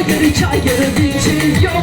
Çaygır çaygır biçiyor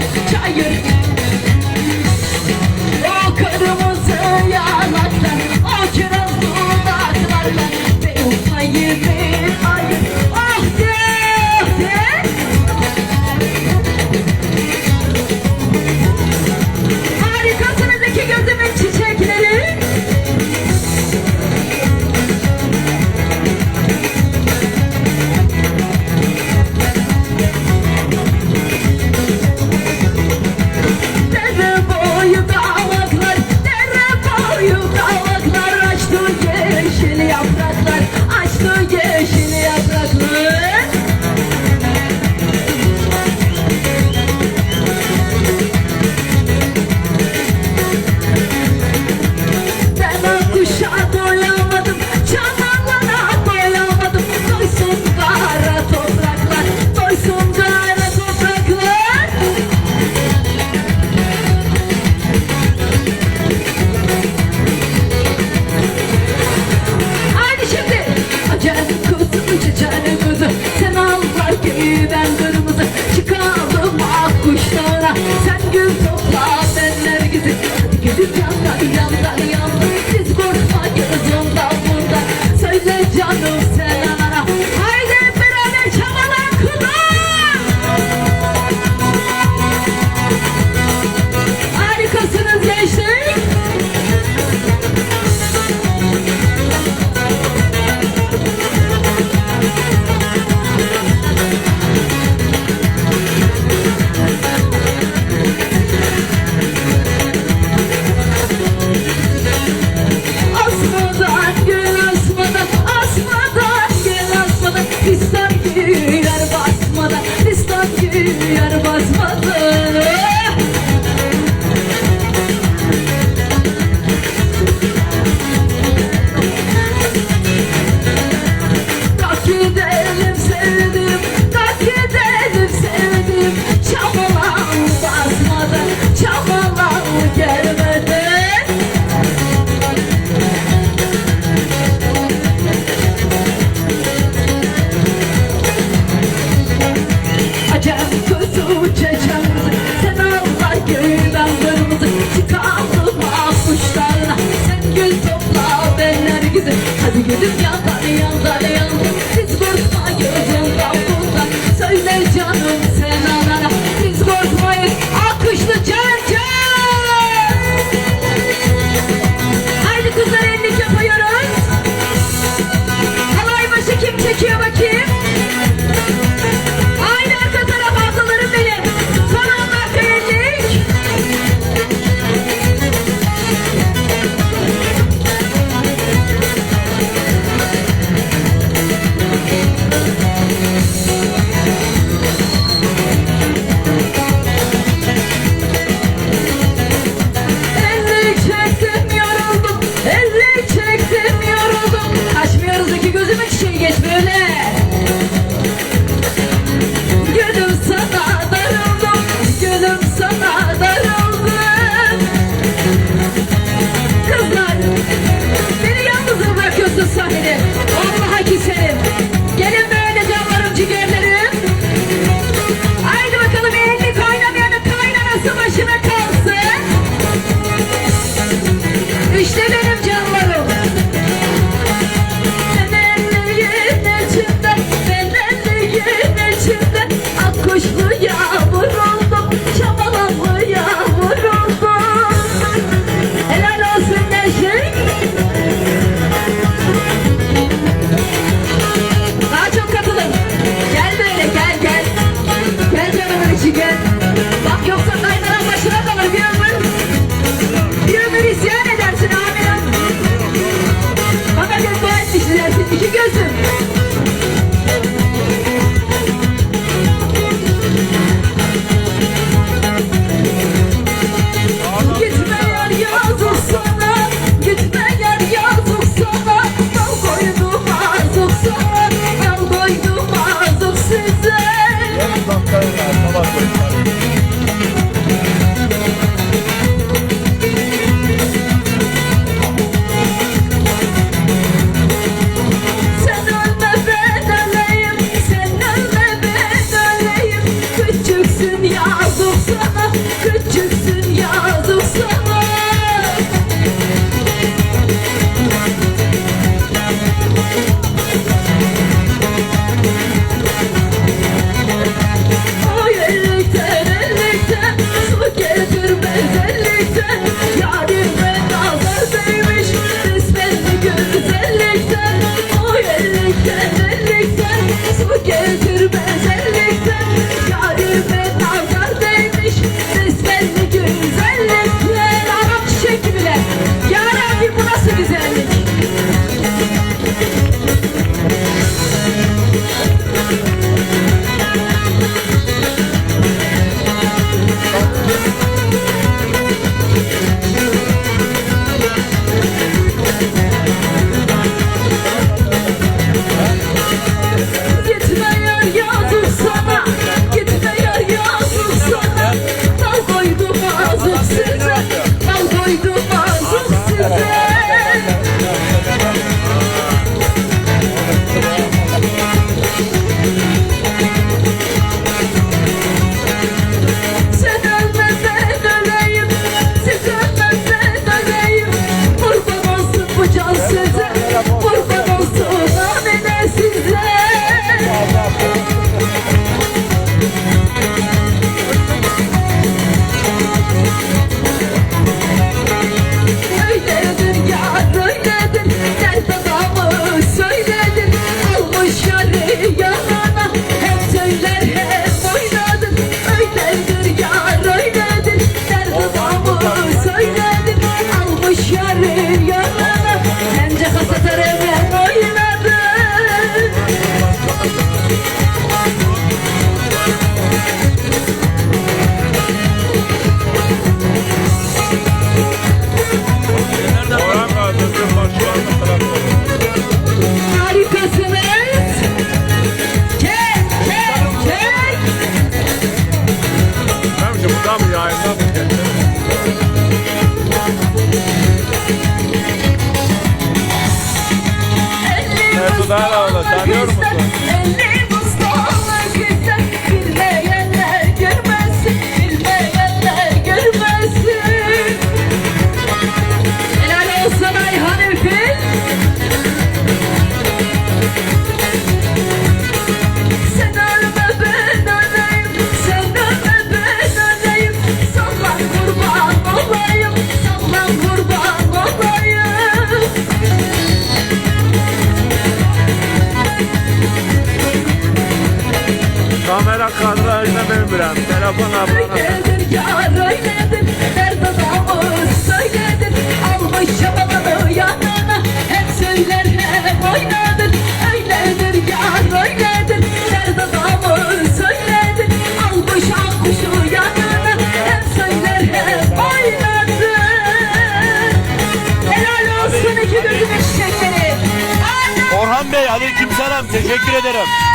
ederim.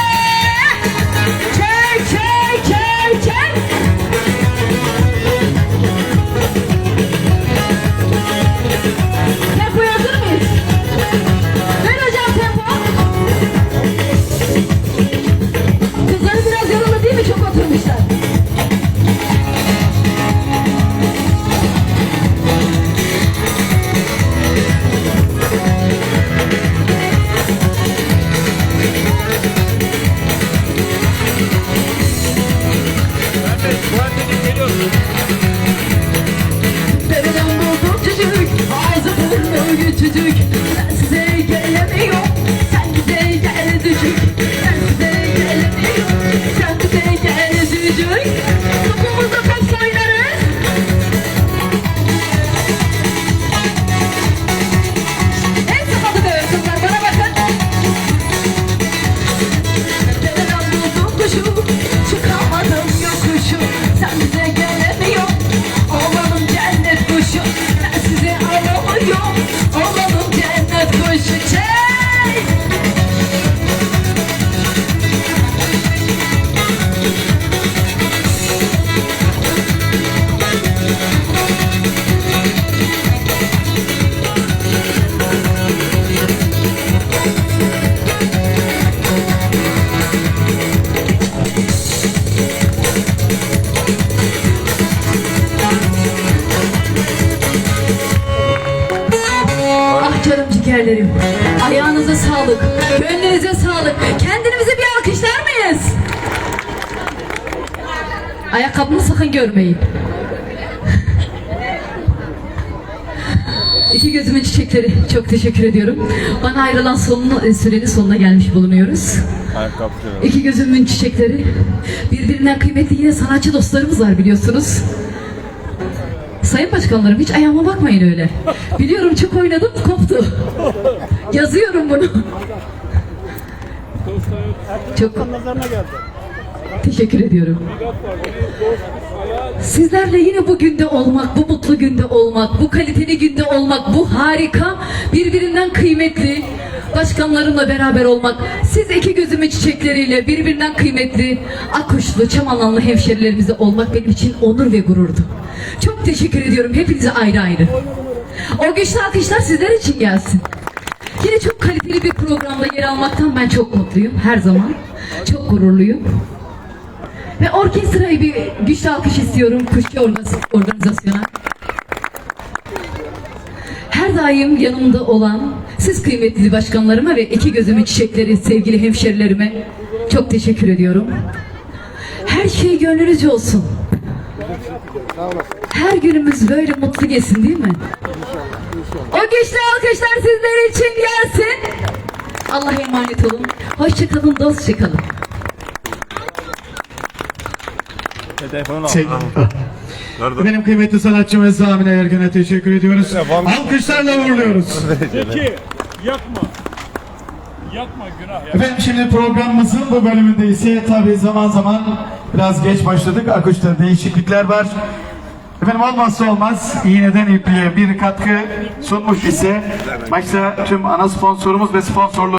Ayakkabımı sakın görmeyin. İki gözümün çiçekleri çok teşekkür ediyorum. Bana ayrılan sonunu, sürenin sonuna gelmiş bulunuyoruz. İki gözümün çiçekleri. Birbirinden kıymetli yine sanatçı dostlarımız var biliyorsunuz. Sayın başkanlarım hiç ayağıma bakmayın öyle. Biliyorum çok oynadım koptu. Yazıyorum bunu. Çok teşekkür ediyorum. Sizlerle yine bu günde olmak, bu mutlu günde olmak, bu kaliteli günde olmak, bu harika, birbirinden kıymetli başkanlarımla beraber olmak, siz iki gözümün çiçekleriyle birbirinden kıymetli, akuşlu, çamalanlı hemşerilerimizle olmak benim için onur ve gururdu. Çok teşekkür ediyorum hepinize ayrı ayrı. O güçlü alkışlar sizler için gelsin. Yine çok kaliteli bir programda yer almaktan ben çok mutluyum her zaman. Çok gururluyum. Ve orkestrayı bir güçlü alkış istiyorum kuşçu organiz- organizasyona. Her daim yanımda olan siz kıymetli başkanlarıma ve iki gözümün çiçekleri sevgili hemşerilerime çok teşekkür ediyorum. Her şey gönlünüzce olsun. Her günümüz böyle mutlu geçsin değil mi? O güçlü alkışlar sizler için gelsin. Allah'a emanet olun. Hoşçakalın, dostça al. Şey- Nerede? Benim kıymetli sanatçımız Amine Ergen'e teşekkür ediyoruz. Devam. Alkışlarla uğurluyoruz. Peki yakma. Yakma günah ya. Efendim şimdi programımızın bu bölümünde ise tabi zaman zaman biraz geç başladık. Akuşta değişiklikler var. Efendim olmazsa olmaz iğneden ipliğe bir katkı sunmuş ise başta tüm ana sponsorumuz ve sponsorlu